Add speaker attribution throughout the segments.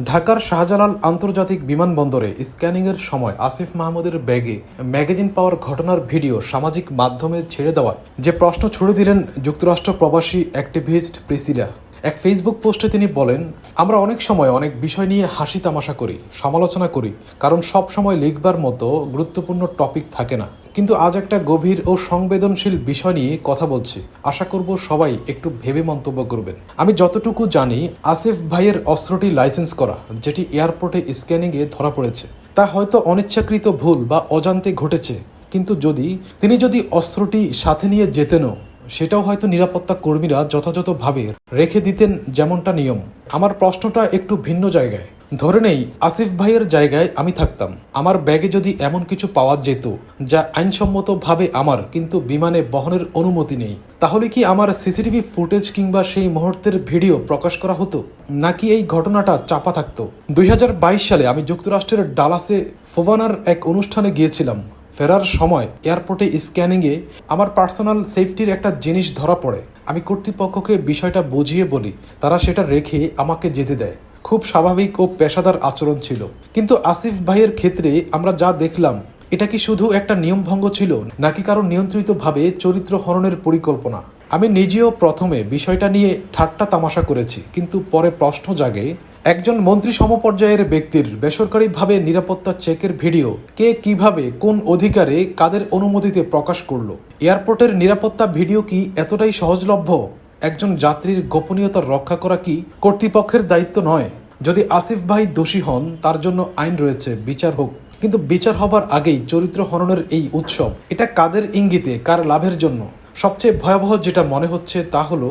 Speaker 1: ঢাকার শাহজালাল আন্তর্জাতিক বিমানবন্দরে স্ক্যানিংয়ের সময় আসিফ মাহমুদের ব্যাগে ম্যাগাজিন পাওয়ার ঘটনার ভিডিও সামাজিক মাধ্যমে ছেড়ে দেওয়ায় যে প্রশ্ন ছুড়ে দিলেন যুক্তরাষ্ট্র প্রবাসী অ্যাক্টিভিস্ট প্রিসিলা। এক ফেসবুক পোস্টে তিনি বলেন, আমরা অনেক সময় অনেক বিষয় নিয়ে হাসি তামাশা করি, সমালোচনা করি, কারণ সব সময় লিখবার মতো গুরুত্বপূর্ণ টপিক থাকে না। কিন্তু আজ একটা গভীর ও সংবেদনশীল বিষয় নিয়ে কথা বলছি। আশা করব সবাই একটু ভেবে মন্তব্য করবেন। আমি যতটুকু জানি, আসিফ ভাইয়ের অস্ত্রটি লাইসেন্স করা, যেটি এয়ারপোর্টে স্ক্যানিংয়ে ধরা পড়েছে। তা হয়তো অনিচ্ছাকৃত ভুল বা অজান্তে ঘটেছে। কিন্তু যদি, তিনি যদি অস্ত্রটি সাথে নিয়ে যেতেনও সেটাও হয়তো নিরাপত্তা কর্মীরা যথাযথভাবে রেখে দিতেন যেমনটা নিয়ম। আমার প্রশ্নটা একটু ভিন্ন জায়গায়। ধরে নেই, আসিফ ভাইয়ের জায়গায় আমি থাকতাম। আমার ব্যাগে যদি এমন কিছু পাওয়া যেত, যা আইনসম্মতভাবে আমার কিন্তু বিমানে বহনের অনুমতি নেই, তাহলে কি আমার সিসিটিভি ফুটেজ কিংবা সেই মুহূর্তের ভিডিও প্রকাশ করা হতো? নাকি এই ঘটনাটা চাপা থাকতো? দুই হাজার বাইশ সালে আমি যুক্তরাষ্ট্রের ডালাসে ফোভানার এক অনুষ্ঠানে গিয়েছিলাম। ফেরার সময় এয়ারপোর্টে স্ক্যানিংয়ে আমার পার্সোনাল সেফটির একটা জিনিস ধরা পড়ে। আমি কর্তৃপক্ষকে বিষয়টা বুঝিয়ে বলি, তারা সেটা রেখে আমাকে যেতে দেয়। খুব স্বাভাবিক ও পেশাদার আচরণ ছিল। কিন্তু আসিফ ভাইয়ের ক্ষেত্রে আমরা যা দেখলাম, এটা কি শুধু একটা নিয়মভঙ্গ ছিল, নাকি কারও নিয়ন্ত্রিতভাবে চরিত্র হরণের পরিকল্পনা? আমি নিজেও প্রথমে বিষয়টা নিয়ে ঠাট্টা তামাশা করেছি, কিন্তু পরে প্রশ্ন জাগে একজন মন্ত্রী সমপর্যায়ের ব্যক্তির বেসরকারিভাবে নিরাপত্তা চেকের ভিডিও কে কীভাবে কোন অধিকারে কাদের অনুমতিতে প্রকাশ করল? এয়ারপোর্টের নিরাপত্তা ভিডিও কি এতটাই সহজলভ্য? একজন যাত্রীর গোপনীয়তা রক্ষা করা কি কর্তৃপক্ষের দায়িত্ব নয়? যদি আসিফ ভাই দোষী হন, তার জন্য আইন রয়েছে, বিচার হোক। কিন্তু বিচার হবার আগেই চরিত্র হননের এই উৎসব, এটা কাদের ইঙ্গিতে, কার লাভের জন্য? সবচেয়ে ভয়াবহ যেটা মনে হচ্ছে তা হলো,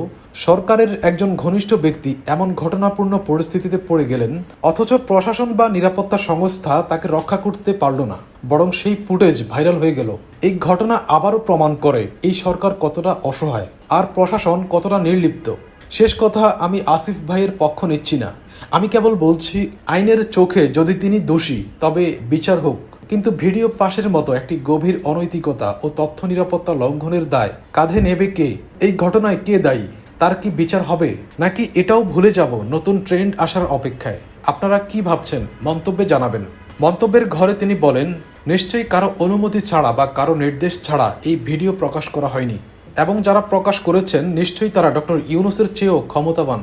Speaker 1: সরকারের একজন ঘনিষ্ঠ ব্যক্তি এমন ঘটনাপূর্ণ পরিস্থিতিতে পড়ে গেলেন, অথচ প্রশাসন বা নিরাপত্তা সংস্থা তাকে রক্ষা করতে পারল না, বরং সেই ফুটেজ ভাইরাল হয়ে গেল। এই ঘটনা আবারও প্রমাণ করে এই সরকার কতটা অসহায় আর প্রশাসন কতটা নির্লিপ্ত। শেষ কথা, আমি আসিফ ভাইয়ের পক্ষ নিচ্ছি না। আমি কেবল বলছি, আইনের চোখে যদি তিনি দোষী, তবে বিচার হোক। কিন্তু ভিডিও পাশের মতো একটি গভীর অনৈতিকতা ও তথ্য নিরাপত্তা লঙ্ঘনের দায় কাঁধে নেবে কে? এই ঘটনায় কে দায়ী? তার কি বিচার হবে? নাকি এটাও ভুলে যাব নতুন ট্রেন্ড আসার অপেক্ষায়? আপনারা কি ভাবছেন? মন্তব্যে জানাবেন। মন্তব্যের ঘরে তিনি বলেন, নিশ্চয়ই কারও অনুমতি ছাড়া বা কারও নির্দেশ ছাড়া এই ভিডিও প্রকাশ করা হয়নি। এবং যারা প্রকাশ করেছেন, নিশ্চয়ই তারা ডক্টর ইউনুসের চেয়েও ক্ষমতাবান।